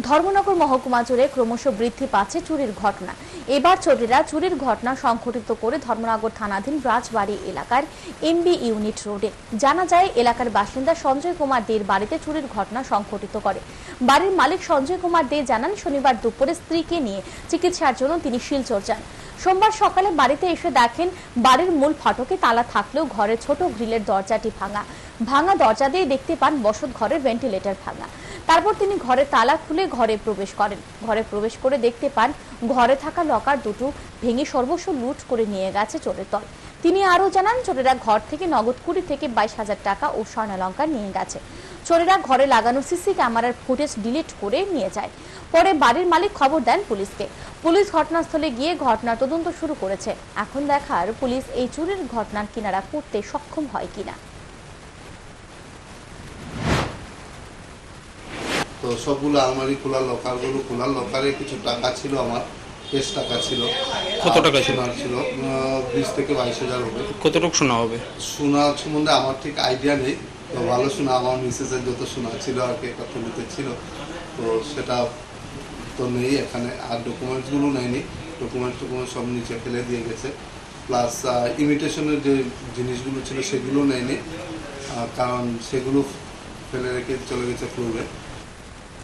ধর্মনগর মহকুমা জুড়ে ক্রমশ বৃদ্ধি পাচ্ছে চুরির ঘটনা। এবার চোরেরা চুরির ঘটনা সংঘটিত করে ধর্মনগর থানাধীন রাজবাড়ি এলাকার এমবি ইউনিট রোডে। জানা যায়, এলাকার বাসিন্দা সঞ্জয় কুমার দের বাড়িতে চুরির ঘটনা সংঘটিত করে। বাড়ির মালিক সঞ্জয় কুমার দে জানান, শনিবার দুপুরে স্ত্রীকে নিয়ে চিকিৎসার জন্য তিনি শিলচর যান। সোমবার সকালে বাড়িতে এসে দেখেন, বাড়ির মূল ফাটকে তালা থাকলেও ঘরের ছোট গ্রিলের দরজাটি ভাঙা। ভাঙা দরজা দিয়ে দেখতে পান বসত ঘরের ভেন্টিলেটর ভাঙা। তারপর তিনি ঘরে তালা খুলে ঘরে প্রবেশ করেন। ঘরে প্রবেশ করে দেখতে পান, ঘরে থাকা লকার দুটো ভেঙে সর্বস্ব লুট করে নিয়ে গেছে চোরের দল। তিনি আরও জানান, চোরেরা ঘর থেকে নগদ কুড়ি থেকে বাইশ হাজার টাকা ও স্বর্ণালঙ্কার নিয়ে গেছে। চোরেরা ঘরে লাগানো সিসি ক্যামেরার ফুটেজ ডিলিট করে নিয়ে যায়। পরে বাড়ির মালিক খবর দেন পুলিশকে। পুলিশ ঘটনাস্থলে গিয়ে ঘটনার তদন্ত শুরু করেছে। এখন দেখার পুলিশ এই চুরির ঘটনার কিনারা করতে সক্ষম হয় কিনা। তো সবগুলো আলমারি খোলা লকারগুলো খোলা লকারে কিছু টাকা ছিল আমার বেশ টাকা ছিল। কত টাকা ছিল? ছিল বিশ থেকে বাইশ হাজার হবে। কতটুকু শোনা হবে? সোনা সম্বন্ধে আমার ঠিক আইডিয়া নেই তো ভালো শোনা আমার মিসেসের যত শোনা ছিল আর কি কথাগুলোতে ছিল। তো সেটা তো নেই এখানে আর ডকুমেন্টসগুলো নেয়নি। ডকুমেন্টস টকুমেন্ট সব নিচে ফেলে দিয়ে গেছে। প্লাস ইমিটেশনের যে জিনিসগুলো ছিল সেগুলো নেয়নি। কারণ সেগুলো ফেলে রেখে চলে গেছে পূর্বে